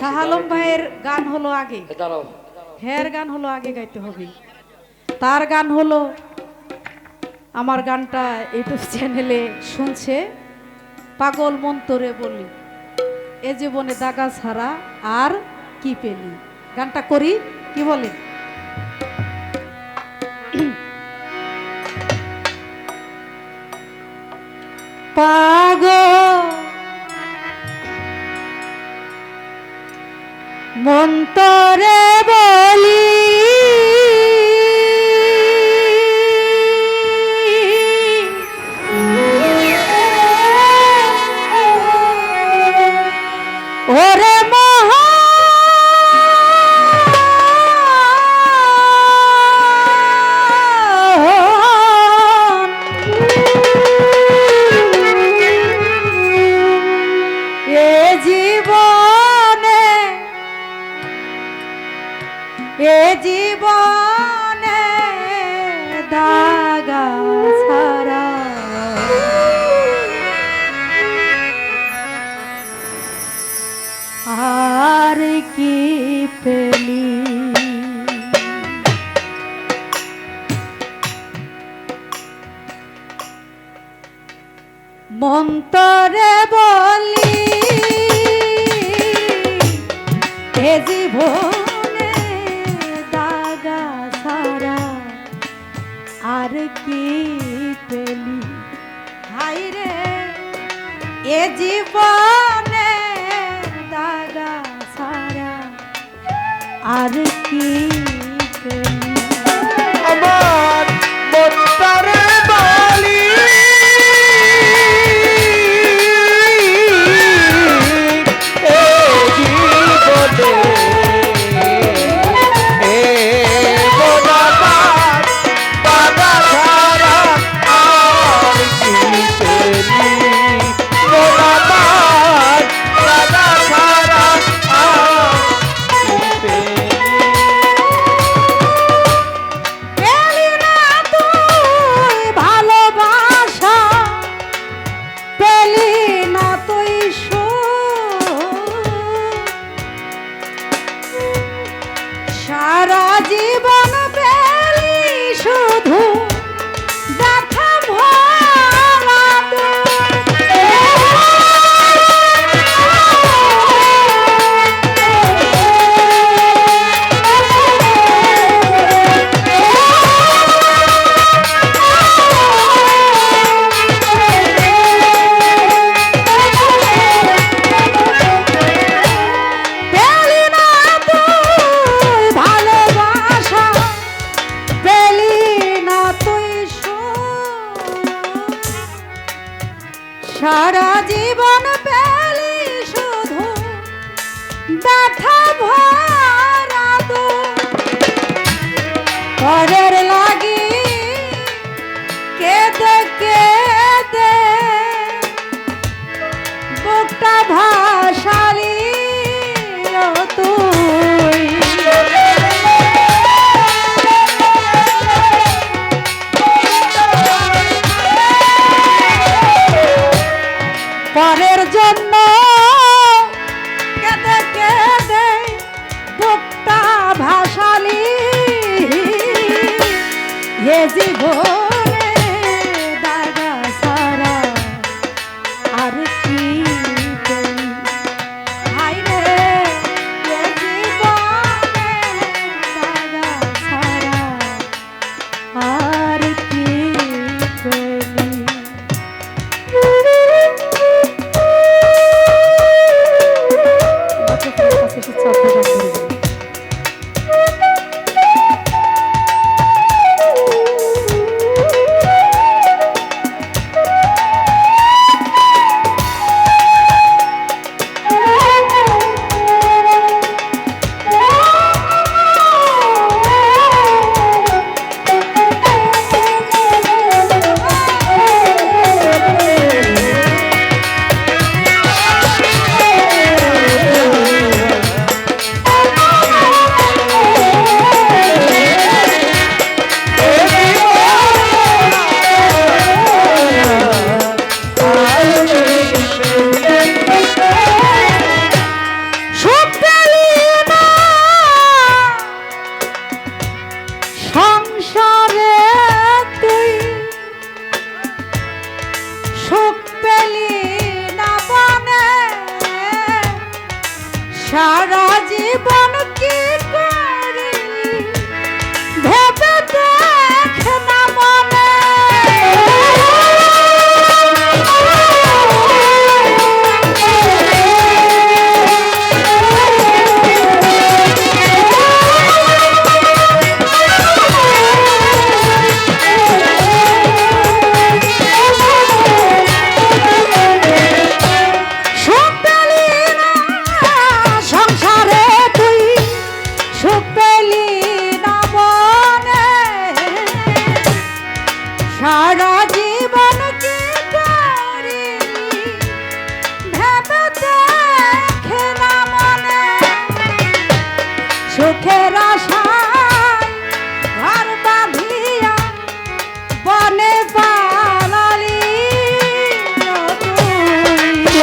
শাহ আলম ভাইয়ের গান হলো আগে। হের গান হলো আগে গাইতে হবে। তার গান হলো আমার গানটা ইউটিউব চ্যানেলে শুনছে পাগল মন্তরে তোরে বলি এ জীবনে দাগা ছাড়া আর কি পেলি? গানটা করি কি বলে? মন্তরে আর কি পেলি? হাই রে এ জীবনে দাদা সারা আর কি সারা জীবন পেলি পরের জন্য কেঁদে কেঁদে বুকটা ভাসালি। এ জীবনে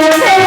Thank you.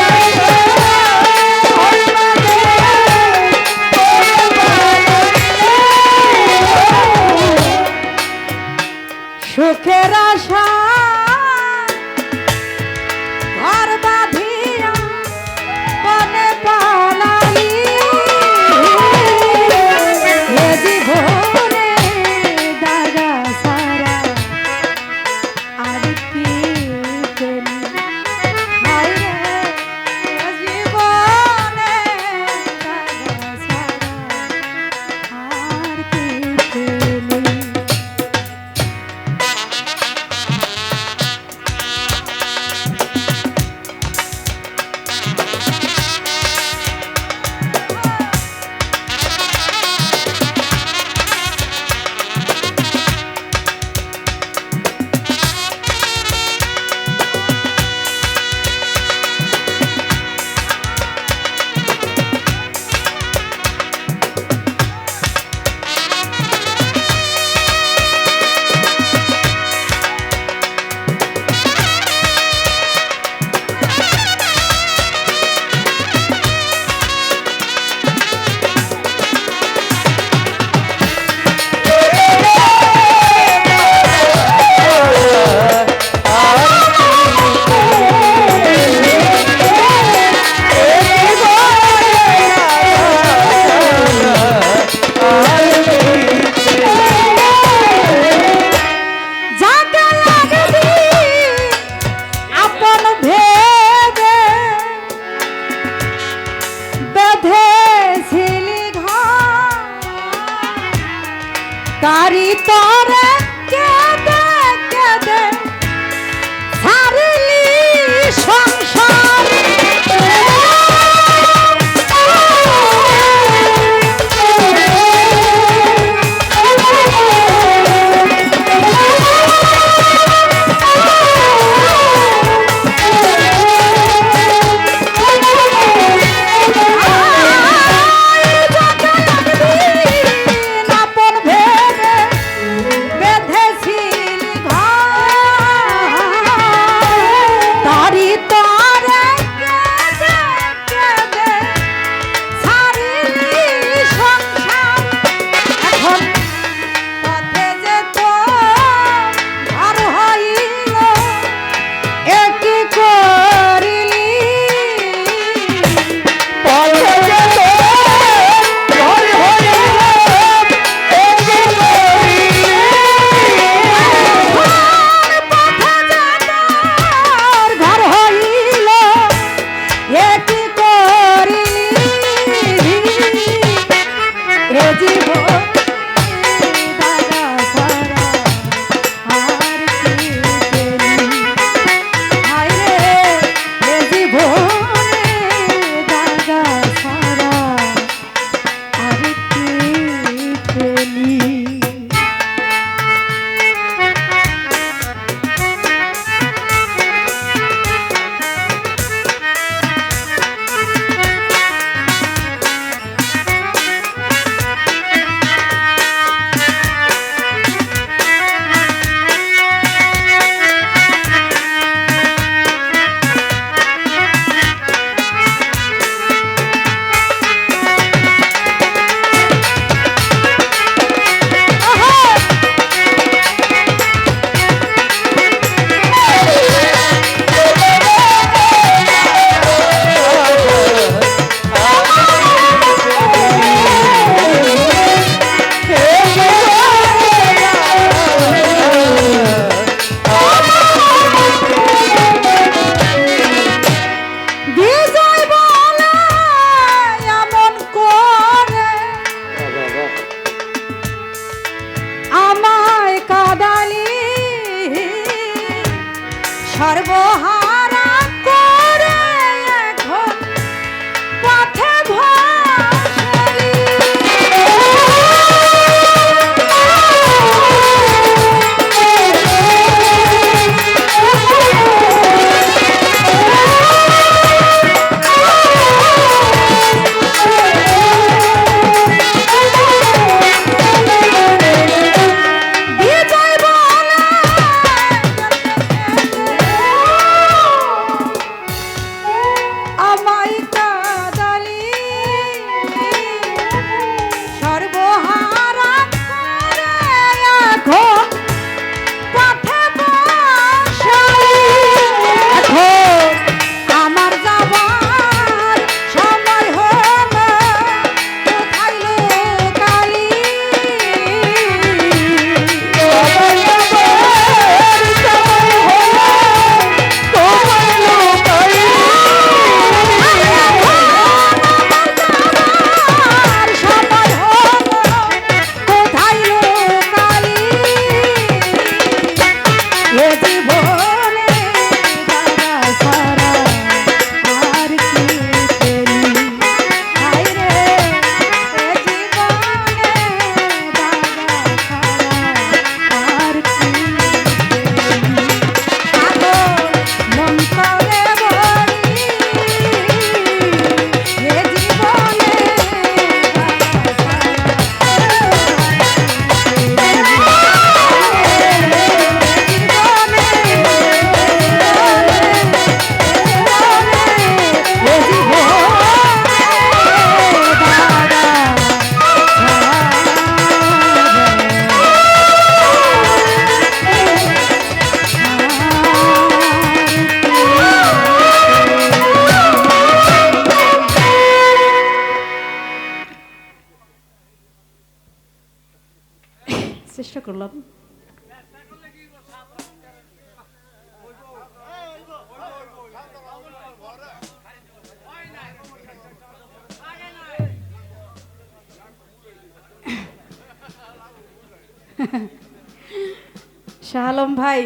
শাহ আলম ভাই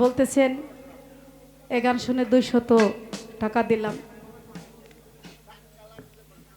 বলতেছেন এ গান শুনে দুইশত টাকা দিলাম।